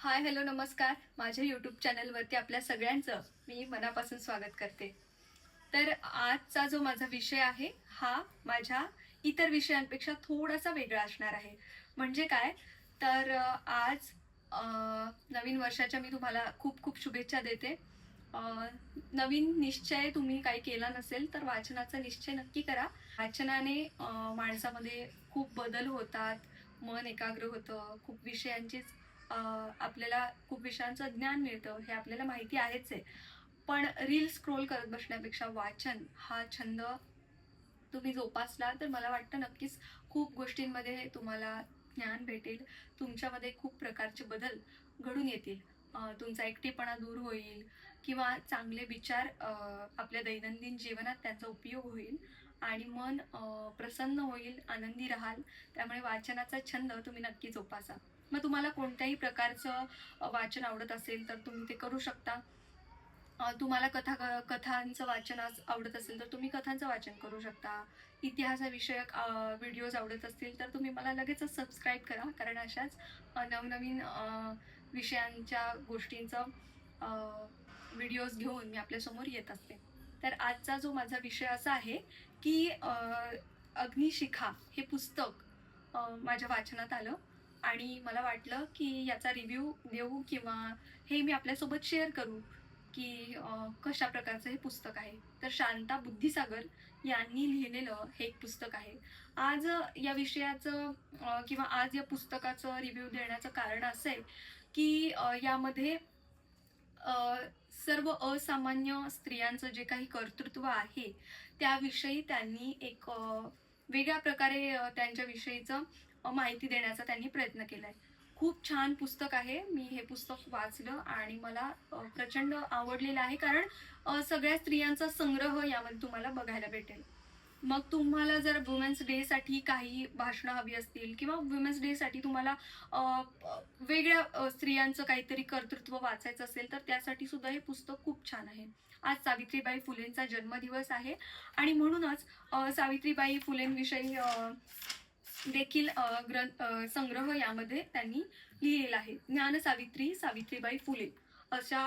Hi hello नमस्कार. माझ्या YouTube चॅनलवरती आपल्या सगळ्यांचं मी मनापासून स्वागत करते. तर आजचा जो माझा विषय आहे हा माझ्या इतर विषयांपेक्षा थोडासा वेगळा असणार आहे. म्हणजे काय? तर आज नवीन वर्षाच्या मी तुम्हाला खूप खूप शुभेच्छा देते. नवीन निश्चय तुम्ही काही केला नसेल तर वाचनाचा निश्चय नक्की करा. वाचनाने माणसामध्ये खूप बदल होतात मन एकाग्र होतं खूप विषयांचीच आपल्याला खूप विषयांचं ज्ञान मिळतं हे आपल्याला माहिती आहेच आहे. पण रील स्क्रोल करत बसण्यापेक्षा वाचन हा छंद तुम्ही जोपासला तर मला वाटतं नक्कीच खूप गोष्टींमध्ये तुम्हाला ज्ञान भेटेल. तुमच्यामध्ये खूप प्रकारचे बदल घडून येतील. तुमचा एकटेपणा दूर होईल किंवा चांगले विचार आपल्या दैनंदिन जीवनात त्यांचा उपयोग होईल आणि मन प्रसन्न होईल आनंदी राहाल. त्यामुळे वाचनाचा छंद तुम्ही नक्की जोपासा. मग तुम्हाला कोणत्याही प्रकारचं वाचन आवडत असेल तर तुम्ही ते करू शकता. तुम्हाला कथा कथांचं वाचन आज आवडत असेल तर तुम्ही कथांचं वाचन करू शकता. इतिहासाविषयक व्हिडिओज आवडत असतील तर तुम्ही मला लगेचच सबस्क्राईब करा. कारण अशाच नवनवीन विषयांच्या गोष्टींचं व्हिडिओज घेऊन मी आपल्यासमोर येत असते. तर आजचा जो माझा विषय असा आहे की अग्निशिखा हे पुस्तक माझ्या वाचनात आलं. आणि मला वाटलं की याचा रिव्ह्यू देऊ किंवा हे मी आपल्यासोबत शेअर करू की कशा प्रकारचं हे पुस्तक आहे. तर शांता बुद्धिसागर यांनी लिहिलेलं हे एक पुस्तक आहे. आज या विषयाचं किंवा आज या पुस्तकाचं रिव्ह्यू देण्याचं कारण असं आहे की यामध्ये सर्व असामान्य स्त्रियांचं जे काही कर्तृत्व आहे त्याविषयी त्यांनी एक वेगळ्या प्रकारे त्यांच्याविषयीचं माहिती देण्याचा त्यांनी प्रयत्न केलाय. खूप छान पुस्तक आहे. मी हे पुस्तक वाचलं आणि मला प्रचंड आवडलेलं आहे. कारण सगळ्या स्त्रियांचा संग्रह यामध्ये तुम्हाला बघायला भेटेल. मग तुम्हाला जर वुमेन्स डेसाठी काही भाषणं हवी असतील किंवा वुमेन्स डेसाठी तुम्हाला वेगळ्या स्त्रियांचं काहीतरी कर्तृत्व वाचायचं असेल तर त्यासाठी सुद्धा हे पुस्तक खूप छान आहे. आज सावित्रीबाई फुलेंचा जन्मदिवस आहे. आणि म्हणूनच सावित्रीबाई फुलेंविषयी देखील ग्रंथ संग्रह यामध्ये त्यांनी लिहिलेला आहे. ज्ञान सावित्री सावित्रीबाई फुले अशा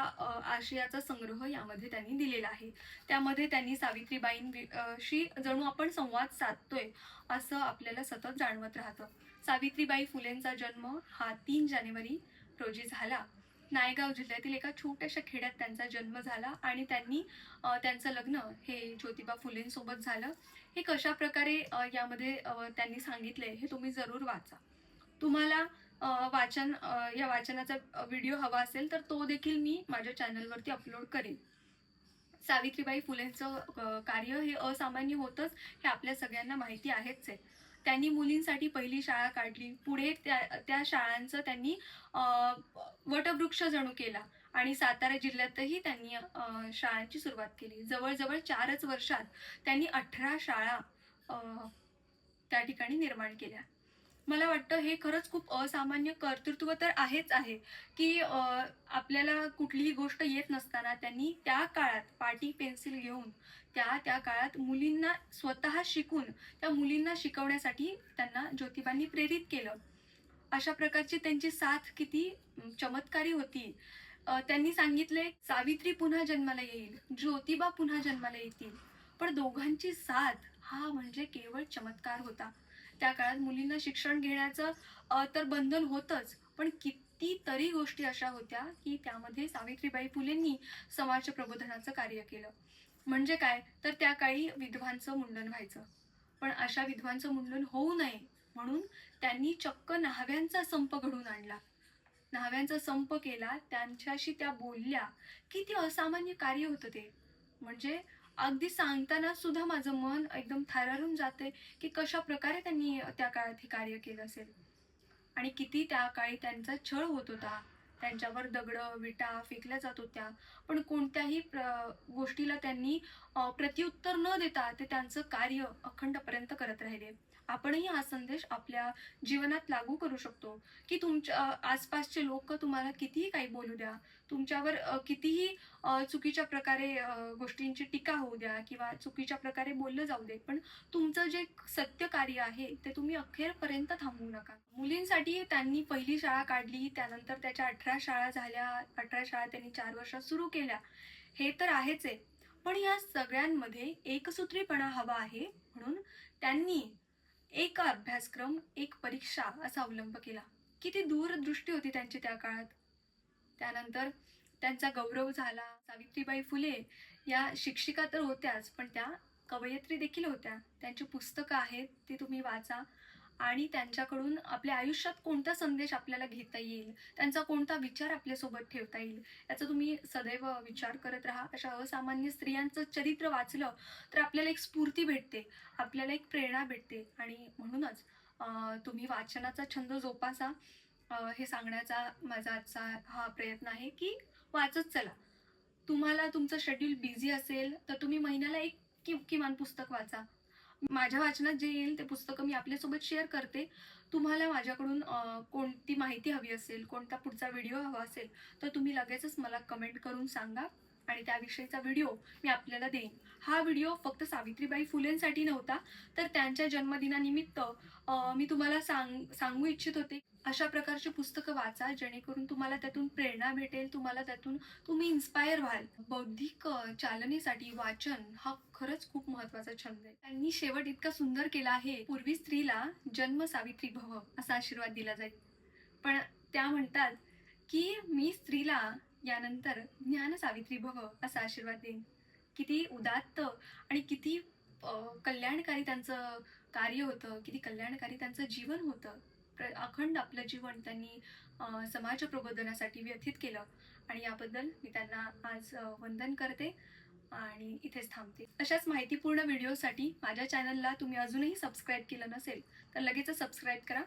आशयाचा संग्रह यामध्ये त्यांनी दिलेला आहे. त्यामध्ये त्यांनी सावित्रीबाईंशी जणू आपण संवाद साधतोय असं आपल्याला सतत जाणवत राहतं. सावित्रीबाई फुलेंचा जन्म हा तीन जानेवारी रोजी झाला. नायगाव जिल्ह्यातील एका छोट्याशा खेड्यात त्यांचा जन्म झाला आणि त्यांनी त्यांचं लग्न हे ज्योतिबा फुलेंसोबत झालं. हे कशा प्रकारे यामध्ये त्यांनी सांगितले हे तुम्ही जरूर वाचा. तुम्हाला वाचन या वाचनाचा व्हिडिओ हवा असेल तर तो देखील मी माझ्या चॅनलवरती अपलोड करेन. सावित्रीबाई फुलेंचं कार्य हे असामान्य होतंच हे आपल्या सगळ्यांना माहिती आहेच आहे. त्यांनी मुलींसाठी पहिली शाळा काढली. पुढे त्या त्या शाळांचं त्यांनी वटवृक्ष जणू केला. आणि सातारा जिल्ह्यातही त्यांनी शाळांची सुरुवात केली. जवळजवळ चारच वर्षात त्यांनी अठरा शाळा त्या ठिकाणी निर्माण केल्या. मला वाटतं हे खरंच खूप असामान्य कर्तृत्व तर आहेच आहे की आपल्याला कुठलीही गोष्ट येत नसताना त्यांनी त्या काळात पाटी पेन्सिल घेऊन त्या त्या काळात मुलींना स्वतः शिकून त्या मुलींना शिकवण्यासाठी त्यांना ज्योतिबांनी प्रेरित केलं. अशा प्रकारची त्यांची साथ किती चमत्कारी होती. त्यांनी सांगितले सावित्री पुन्हा जन्माला येईल ज्योतिबा पुन्हा जन्माला येतील. पण दोघांची साथ हा म्हणजे केवळ चमत्कार होता. त्या काळात मुलींना शिक्षण घेण्याचं तर बंधन होतंच. पण किती तरी गोष्टी अशा होत्या की त्यामध्ये सावित्रीबाई फुलेंनी समाज प्रबोधनाचं कार्य केलं. म्हणजे काय? तर त्या काळी विधवांचं मुंडन व्हायचं. पण अशा विधवांचं मुंडन होऊ नये म्हणून त्यांनी चक्क न्हाव्यांचा संप घडून आणला. न्हाव्यांचा संप केला त्यांच्याशी त्या बोलल्या. किती असामान्य कार्य होतं ते. म्हणजे अगदी सांगताना सुद्धा माझं मन एकदम थरारून जाते की कशा प्रकारे त्यांनी त्या काळात हे कार्य केलं असेल. आणि किती त्या काळी त्यांचा छळ होत होता. त्यांच्यावर दगड विटा फेकल्या जात होत्या. पण कोणत्याही प्र- गोष्टीला त्यांनी प्रत्युत्तर न देता ते त्यांचं कार्य अखंडपर्यंत करत राहिले. आपणही हा संदेश आपल्या जीवनात लागू करू शकतो. की तुमच्या आसपासचे लोक तुम्हाला कितीही काही बोलू द्या तुमच्यावर कितीही चुकीच्या प्रकारे गोष्टींची टीका होऊ द्या किंवा चुकीच्या प्रकारे बोललं जाऊ दे पण तुमचं जे सत्य कार्य आहे ते तुम्ही अखेरपर्यंत थांबवू नका. मुलींसाठी त्यांनी पहिली शाळा काढली त्यानंतर त्याच्या अठरा शाळा झाल्या अठरा शाळा त्यांनी चार वर्षात सुरू केल्या. हे तर आहेच आहे पण या सगळ्यांमध्ये एकसूत्रीपणा हवा आहे म्हणून त्यांनी एक अभ्यासक्रम एक परीक्षा असा अवलंब केला. किती दूरदृष्टी होती त्यांची त्या काळात. त्यानंतर त्यांचा गौरव झाला. सावित्रीबाई फुले या शिक्षिका तर होत्याच पण त्या कवयित्री देखील होत्या. त्यांची पुस्तकं आहेत ती तुम्ही वाचा. आणि त्यांच्याकडून आपल्या आयुष्यात कोणता संदेश आपल्याला घेता येईल? त्यांचा कोणता विचार आपल्यासोबत ठेवता येईल? याचा तुम्ही सदैव विचार करत राहा. अशा असामान्य स्त्रियांचं चरित्र वाचलं तर आपल्याला एक स्फूर्ती भेटते आपल्याला एक प्रेरणा भेटते. आणि म्हणूनच तुम्ही वाचनाचा छंद जोपासा. हे सांगण्याचा माझा आजचा हा प्रयत्न आहे की वाचत चला. तुम्हाला तुमचं शेड्यूल बिझी असेल तर तुम्ही महिन्याला एक किमान पुस्तक वाचा. माझ्या वाचनात जे येईल ते पुस्तकं मी आपल्यासोबत शेअर करते. तुम्हाला माझ्याकडून कोणती माहिती हवी असेल कोणता पुढचा व्हिडिओ हवा असेल तर तुम्ही लगेचच मला कमेंट करून सांगा आणि त्याविषयीचा व्हिडिओ मी आपल्याला देईन. हा व्हिडिओ फक्त सावित्रीबाई फुलेंसाठी नव्हता तर त्यांच्या जन्मदिनानिमित्त मी तुम्हाला सांग सांगू इच्छित होते. अशा प्रकारची पुस्तकं वाचा जेणेकरून तुम्हाला त्यातून प्रेरणा भेटेल तुम्हाला त्यातून तुम्ही इन्स्पायर व्हाल. बौद्धिक चालनेसाठी वाचन हा खरंच खूप महत्त्वाचा छंद आहे. त्यांनी शेवट इतका सुंदर केला आहे. पूर्वी स्त्रीला जन्म सावित्री भव असा आशीर्वाद दिला जाईल पण त्या म्हणतात की मी स्त्रीला यानंतर ज्ञान सावित्री भव असा आशीर्वाद देईन. किती उदात्त आणि किती कल्याणकारी त्यांचं कार्य होतं किती कल्याणकारी त्यांचं जीवन होतं. प्र- अखंड आपलं जीवन त्यांनी समाज प्रबोधनासाठी व्यथित केलं. आणि याबद्दल मी त्यांना आज वंदन करते आणि इथेच थांबते. अशाच माहितीपूर्ण व्हिडिओसाठी माझ्या चॅनलला तुम्ही अजूनही सबस्क्राईब केलं नसेल तर लगेच सबस्क्राईब करा.